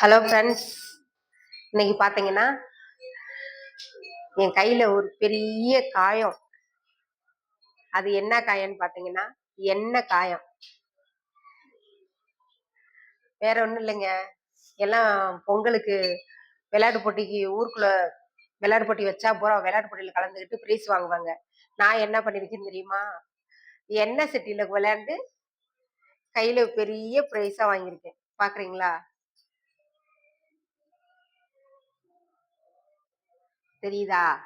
Hello friends இன்னைக்கு பார்த்தீங்கன்னா என் கையில் ஒரு பெரிய காயம். அது என்ன காயம்னு பார்த்தீங்கன்னா என்ன காயம். வேற ஒன்றும் இல்லைங்க. எல்லாம் பொங்கலுக்கு விளையாட்டு போட்டிக்கு ஊருக்குள்ள விளையாட்டு போட்டி வச்சா பூரா விளையாட்டு போட்டியில் கலந்துக்கிட்டு ப்ரைஸ் வாங்குவாங்க. நான் என்ன பண்ணியிருக்கேன்னு தெரியுமா? எண்ணெய் சட்டியில் விளையாண்டு கையில் பெரிய ப்ரைஸாக வாங்கியிருக்கேன். பார்க்குறீங்களா தெரியுதா?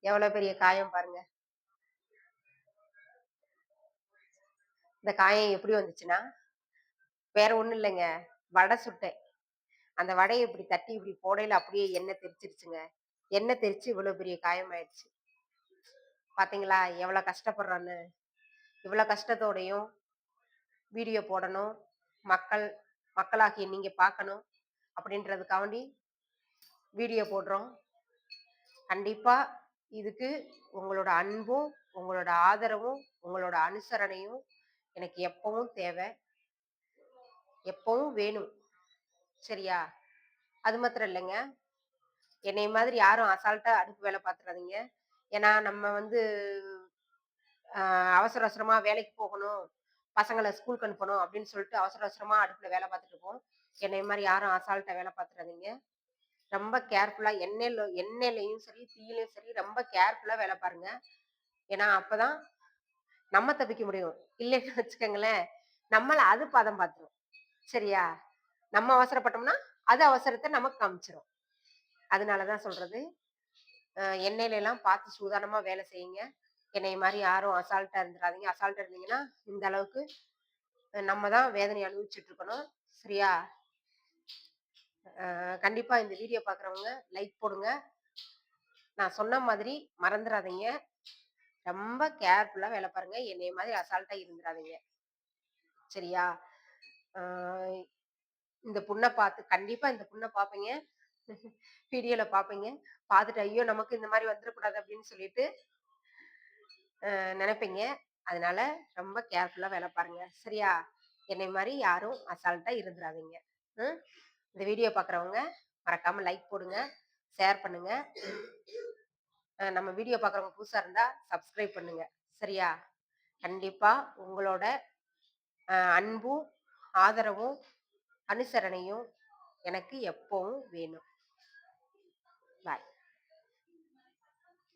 எவ்வளவு பெரிய காயம் பாருங்க. இந்த காயம் எப்படி வந்துச்சுன்னா வேற ஒண்ணும் இல்லைங்க. வடை சுட்டேன் அந்த வடையை இப்படி தட்டி இப்படி போடையில அப்படியே எண்ணெய் தெரிச்சிருச்சுங்க எண்ணெய் தெரிச்சு இவ்வளவு பெரிய காயம் ஆயிடுச்சு. பாத்தீங்களா? எவ்வளவு கஷ்டப்படுறான்னு. இவ்வளவு கஷ்டத்தோடையும் வீடியோ போடணும். மக்கள் மக்களாகிய நீங்க பார்க்கணும். அப்படின்றதுக்காண்டி வீடியோ போடுறோம். கண்டிப்பா இதுக்கு உங்களோட அன்பும் உங்களோட ஆதரவும் உங்களோட அனுசரணையும் எனக்கு எப்பவும் தேவை. எப்பவும் வேணும். சரியா? அது மாத்திரம் இல்லைங்க. என்னை மாதிரி யாரும் அசால்ட்டா அடுப்பு வேலை பார்த்துறாதீங்க ஏன்னா நம்ம வந்து அவசர அவசரமா வேலைக்கு போகணும் பசங்களை ஸ்கூலுக்கு அனுப்பணும் அப்படின்னு சொல்லிட்டு அவசர அவசரமா அடுப்புல வேலை பார்த்துட்டு இருக்கோம் என்னை மாதிரி யாரும் அசால்ட்டா வேலை பார்த்துறாதீங்க ரொம்ப கேர்ஃபுல்லா எண்ணெயில எண்ணெயிலையும் சரி தீயிலையும் சரி ரொம்ப கேர்ஃபுல்லா வேலை பாருங்க. ஏன்னா அப்பதான் நம்ம தப்பிக்க முடியும். இல்லைன்னு வச்சுக்கோங்களேன். நம்மள அது பதம் பார்த்துரும் சரியா? நம்ம அவசரப்பட்டோம்னா அது அவசரத்தை நமக்கு காமிச்சிரும். அதனாலதான் சொல்றது. எண்ணெயில எல்லாம் பார்த்து சூதானமா வேலை செய்யுங்க. என்னை மாதிரி யாரும் அசால்ட்டா இருந்துடாதீங்க அசால்ட்டா இருந்தீங்கன்னா இந்த அளவுக்கு நம்ம தான் வேதனை அனுபவிச்சுட்டு இருக்கணும். சரியா? கண்டிப்பா இந்த வீடியோ பாக்குறவங்க லைக் போடுங்க. நான் சொன்ன மாதிரி மறந்துடாதீங்க ரொம்ப கேர்ஃபுல்லா வேலை பாருங்க. என்னைய மாதிரி அசால்ட்டா இருந்துடாதீங்க சரியா? இந்த புண்ணை பார்த்து கண்டிப்பா இந்த புண்ணை பார்ப்பீங்க வீடியோல பார்ப்பீங்க பார்த்துட்டு ஐயோ நமக்கு இந்த மாதிரி வந்துடக்கூடாது அப்படின்னு சொல்லிட்டு நினைப்பீங்க. அதனால ரொம்ப கேர்ஃபுல்லா வேலை பாருங்க. சரியா? என்னை மாதிரி யாரும் அசால்ட்டா இருந்துடாதீங்க இந்த வீடியோ பார்க்குறவங்க மறக்காம லைக் போடுங்க ஷேர் பண்ணுங்க. நம்ம வீடியோ பார்க்குறவங்க புதுசாக இருந்தால் சப்ஸ்கிரைப் பண்ணுங்க. சரியா? கண்டிப்பாக உங்களோட அன்பும் ஆதரவும் அனுசரணையும் எனக்கு எப்பவும் வேணும். பாய்